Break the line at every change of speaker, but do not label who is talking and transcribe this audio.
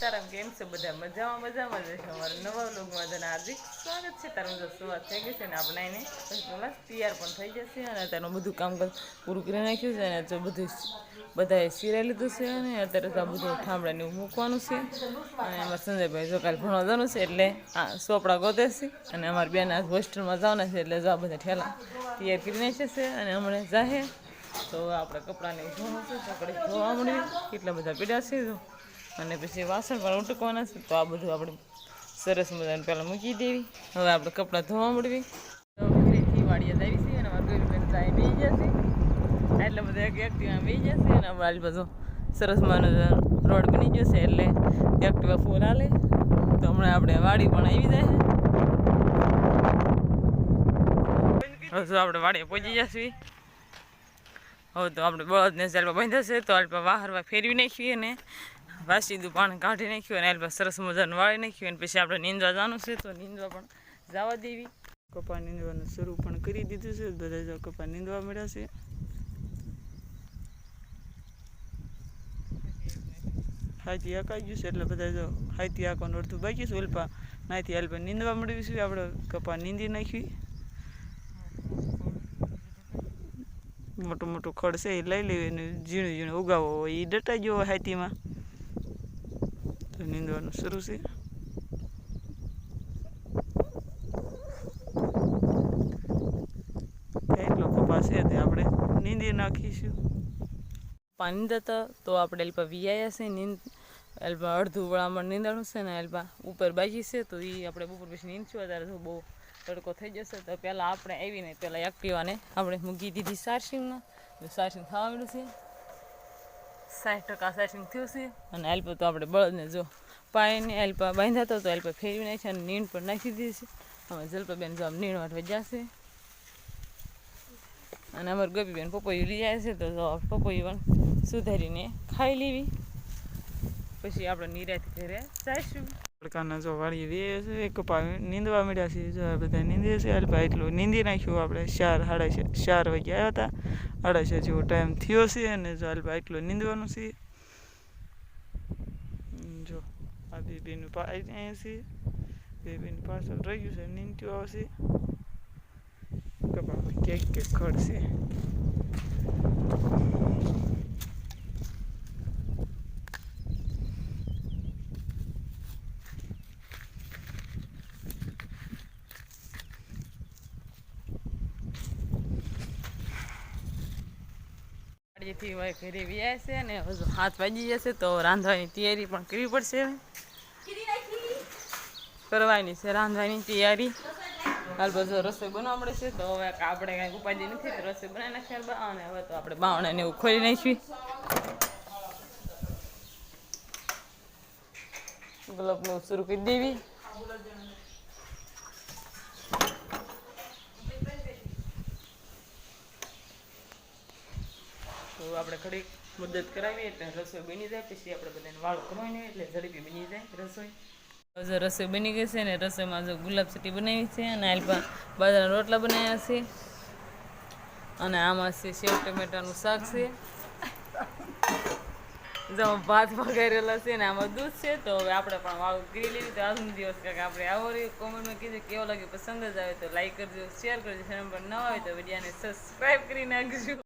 સીતારામ કેમ છે બધા મજામાં? મજામાં જ છે અમારા નવા લોકમાં તને હાર્દિક સ્વાગત છે. તારું જો શરૂઆત થઈ ગઈ છે ને આપણે એને પછી તૈયાર પણ થઈ જશે અને અત્યારનું બધું કામ પૂરું કરી નાખ્યું છે અને જો બધું બધાએ સિરાઈ લીધું છે અને અત્યારે તો આ બધું ઠામડાને મૂકવાનું છે. અને અમારા સંજયભાઈ જો કાલે ભણવા જવાનું છે એટલે આ સોપડા ગોતે અને અમારી બેન આજ હોસ્ટેલમાં જવાના છે એટલે જો આ બધા ઠેલા તૈયાર કરી નાખ્યા છે અને હમણાં જાહે. તો આપણે કપડાને ધોવાનું છે આપણે ધોવા મળીએ કેટલા બધા પીડા છે જો. અને પછી વાસણ પણ ઉટકવાના છે. તો આ બધું આપણે સરસ મજાને પહેલાં મૂકી દેવી. હવે આપણે કપડાં ધોવા મળવી ઘરેથી વાડીએ આવી છે અને અમારા ગરીબેન બેસી જશે એટલે બધા એક એક્ટિવા બેસી જશે અને આપણે બાજુ સરસ માનો રોડ બની જશે એટલે એક્ટિવા ફૂલ હાલે. તો હમણાં આપણે વાડી પણ આવી જાય હવે આપણે વાડીએ પહોંચી જશું હવે તો આપણે બળદને ચાલવા બાંધ્યા તો અલ્પા વાહરવા ફેરવી નાખીએ ને વાસીદું પાણી કાઢી નાખ્યું અને અલ્પા સરસ મજાનું વાળી નાખ્યું અને પછી આપણે નીંદવા જવાનું છે તો નીંદવા પણ જવા દેવી. કપા નીંદવાનું શરૂ પણ કરી દીધું છે. બધા જો કપા નીંદવા મળ્યા છે. હાથી આકાઈ ગયું છે એટલે બધા જો હાથી આકવાનું અડધું બાકી છે. અલ્પા નાથી અલ્પા નીંદવા મળ્યું છે. આપણે કપા નીંદી નાખી. મોટું મોટું ખડ છે એ લઈ લેવું ઝીણું ઝીણું ઉગાવો. હોય એ ડટાઈ ગયો હાથીમાં. નીંદવાનું શરૂ છે એટલો કપાસ છે તે આપણે નીંદી નાખીશું પાણી દેતા તો આપણે એલ્પા વિયાયા છે નીંદ એલ્પા અડધું વળામણ નીંદાણું છે ને એલ્પા ઉપર બાજી છે તો એ આપણે બપોર પછી નીંદશું અત્યારે તો બહુ તડકો થઈ જશે તો પહેલાં આપણે આવીને પહેલાં એક્ટિવાને આપણે મૂકી દીધી સારસિંગમાં સારસિંગ ખાવા મળ્યું છે સાઠ ટકા સેટિંગ થયું છે. અને એલ્પા તો આપણે બળદને જો પાણીને એલ્પા બાંધ્યા હતો તો એલ્પા ફેરવી નાખી અને નીણ પણ નાખી દીધી છે. હવે જલ્પાબેન જો આમ નીણ વાટવા જશે અને અમારું ગોપીબેન પપૈયું લઈ જાય છે તો પપૈયું પણ સુધારીને ખાઈ લેવી. પછી આપણે નિરાત ઘરે જઈશું. તડકાના જો વાળી રે છે કપા નીંદવા મળ્યા છે, જો બધા નીંદે છે અલ્પા એટલું નીંદી નાખ્યું આપણે. ચાર, સાડા ચાર વાગે આવ્યા હતા. સાડા છ જેવો ટાઈમ થયો છે અને જો અલ્પા એટલું નીંદવાનું છે. જો આ બેબીનું પા અહીંયા છે. બેબીનું બેન રહી ગયું છે નીંદ્યું આવશે. કપા કેક કેક ખડશે વાડીએથી હવે ઘરે વ્યાય છે ને હજુ હાથ વાગી જશે તો રાંધવાની તૈયારી પણ કરવી પડશે કરવાની છે રાંધવાની તૈયારી. હાલ બધો રસોઈ બનાવવા મળે છે, તો હવે આપણે કાંઈ ઉપાધિ નથી, તો રસોઈ બનાવી નાખ્યા અને હવે તો આપણે બાવણા ને એવું ખોલી નાખી ગુલાબનું શરૂ કરી દેવી. તો આપણે ખડી મદદ કરાવીએ એટલે રસોઈ બની જાય, પછી આપણે બધાને વાળ કરવાની એટલે ઝડપી બની જાય રસોઈ. જો રસોઈ બની ગઈ છે ને રસોઈમાં જો ગુલાબ ચટી બનાવી છે અને આલપા બાજરાના રોટલા બનાવ્યા છે. અને આમાં છે સેવ ટમેટાનું શાક છે. જો ભાત વગાડેલા છે ને આમાં દૂધ છે, તો હવે આપણે પણ વાળું કરી લેવી તો આજનો દિવસ કાંઈક આપણે આવો રહ્યો. કોમેન્ટમાં કીધું કેવો લાગે પસંદ જ આવે તો લાઈક કરજો શેર કરજો. ચેનલ પર ન આવે તો વિડીયાને સબસ્ક્રાઈબ કરી નાખજો.